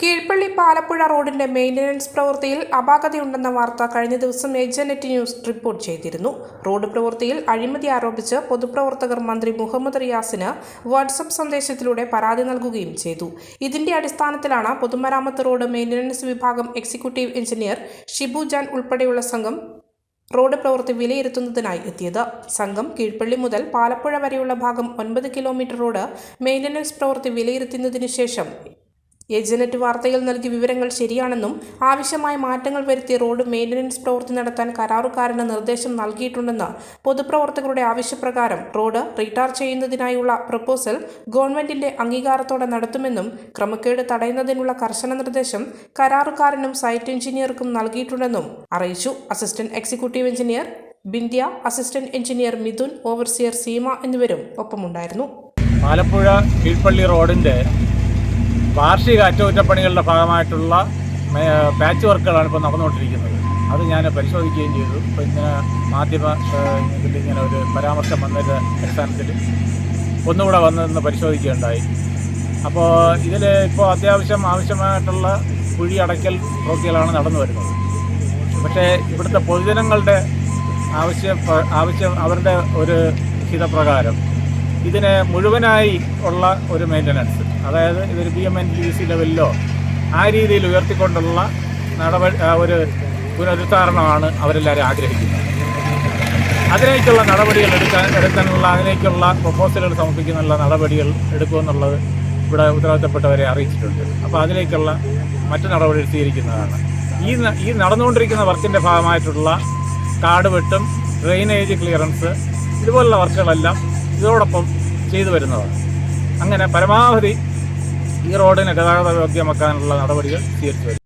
കീഴ്പള്ളി പാലപ്പുഴ റോഡിന്റെ മെയിന്റനൻസ് പ്രവൃത്തിയിൽ അപാകതയുണ്ടെന്ന വാർത്ത കഴിഞ്ഞ ദിവസം ഏജനെറ്റ് ന്യൂസ് റിപ്പോർട്ട് ചെയ്തിരുന്നു. റോഡ് പ്രവൃത്തിയിൽ അഴിമതി ആരോപിച്ച് പൊതുപ്രവർത്തകർ മന്ത്രി മുഹമ്മദ് റിയാസിന് വാട്സപ്പ് സന്ദേശത്തിലൂടെ പരാതി നൽകുകയും ചെയ്തു. ഇതിന്റെ അടിസ്ഥാനത്തിലാണ് പൊതുമരാമത്ത് റോഡ് മെയിന്റനൻസ് വിഭാഗം എക്സിക്യൂട്ടീവ് എഞ്ചിനീയർ ഷിബു ജാൻ ഉൾപ്പെടെയുള്ള സംഘം റോഡ് പ്രവൃത്തി വിലയിരുത്തുന്നതിനായി എത്തിയത്. സംഘം കീഴ്പള്ളി മുതൽ പാലപ്പുഴ വരെയുള്ള ഭാഗം ഒൻപത് കിലോമീറ്റർ റോഡ് മെയിന്റനൻസ് പ്രവൃത്തി വിലയിരുത്തുന്നതിന് ശേഷം ഏജനറ്റ് വാർത്തയിൽ നൽകിയ വിവരങ്ങൾ ശരിയാണെന്നും ആവശ്യമായ മാറ്റങ്ങൾ വരുത്തി റോഡ് മെയിന്റനൻസ് പ്രവൃത്തി നടത്താൻ കരാറുകാരന് നിർദ്ദേശം നൽകിയിട്ടുണ്ടെന്ന് പൊതുപ്രവർത്തകരുടെ ആവശ്യപ്രകാരം റോഡ് റീടാർ ചെയ്യുന്നതിനായുള്ള പ്രപ്പോസൽ ഗവൺമെന്റിന്റെ അംഗീകാരത്തോടെ നടത്തുമെന്നും ക്രമക്കേട് തടയുന്നതിനുള്ള കർശന നിർദ്ദേശം കരാറുകാരനും സൈറ്റ് എഞ്ചിനീയർക്കും നൽകിയിട്ടുണ്ടെന്നും അറിയിച്ചു. Assistant executive engineer Bindhya assistant engineer Mithun overseer Seema എന്നിവരും ഒപ്പമുണ്ടായിരുന്നു. ആലപ്പുഴ കീഴ്പള്ളി റോഡിന്റെ വാർഷിക അറ്റകുറ്റപ്പണികളുടെ ഭാഗമായിട്ടുള്ള പാച്ച് വർക്കുകളാണ് ഇപ്പോൾ നടന്നുകൊണ്ടിരിക്കുന്നത്. അത് ഞാൻ പരിശോധിക്കുകയും ചെയ്തു. പിന്നെ മാധ്യമ ഇങ്ങനെ ഒരു പരാമർശം വന്നതിന്റെ അടിസ്ഥാനത്തിൽ ഒന്നുകൂടെ വന്നതെന്ന് പരിശോധിക്കുകയുണ്ടായി. അപ്പോൾ ഇതിൽ ഇപ്പോൾ അത്യാവശ്യം ആവശ്യമായിട്ടുള്ള കുഴി അടയ്ക്കൽ പ്രവൃത്തികളാണ് നടന്നു വരുന്നത്. പക്ഷേ ഇവിടുത്തെ പൊതുജനങ്ങളുടെ ആവശ്യ ആവശ്യം അവരുടെ ഒരു ഹിതപ്രകാരം ഇതിന് മുഴുവനായി ഉള്ള ഒരു മെയിന്റനൻസ് അതായത് ഇതൊരു B M N T C ലെവലിലോ ആ രീതിയിൽ ഉയർത്തിക്കൊണ്ടുള്ള നടപടി ഒരു പുനരുദ്ധാരണമാണ് അവരെല്ലാവരും ആഗ്രഹിക്കുന്നത്. അതിലേക്കുള്ള നടപടികൾ എടുക്കാൻ എടുക്കാനുള്ള അതിലേക്കുള്ള പ്രപ്പോസലുകൾ സമർപ്പിക്കുന്നുള്ള നടപടികൾ എടുക്കുമെന്നുള്ളത് ഇവിടെ ഉത്തരവാദിത്തപ്പെട്ടവരെ അറിയിച്ചിട്ടുണ്ട്. അപ്പോൾ അതിലേക്കുള്ള മറ്റു നടപടികൾ സ്വീകരിക്കുന്നതാണ്. ഈ ഈ നടന്നുകൊണ്ടിരിക്കുന്ന വർക്കിന്റെ ഭാഗമായിട്ടുള്ള കാട് വെട്ടും ഡ്രെയിനേജ് ക്ലിയറൻസ് ഇതുപോലുള്ള വർക്കുകളെല്ലാം ഇതോടൊപ്പം ചെയ്തു വരുന്നതാണ്. അങ്ങനെ പരമാവധി ഈ റോഡിനെ ഗതാഗത യോഗ്യമാക്കാനുള്ള നടപടികൾ സ്വീകരിച്ചു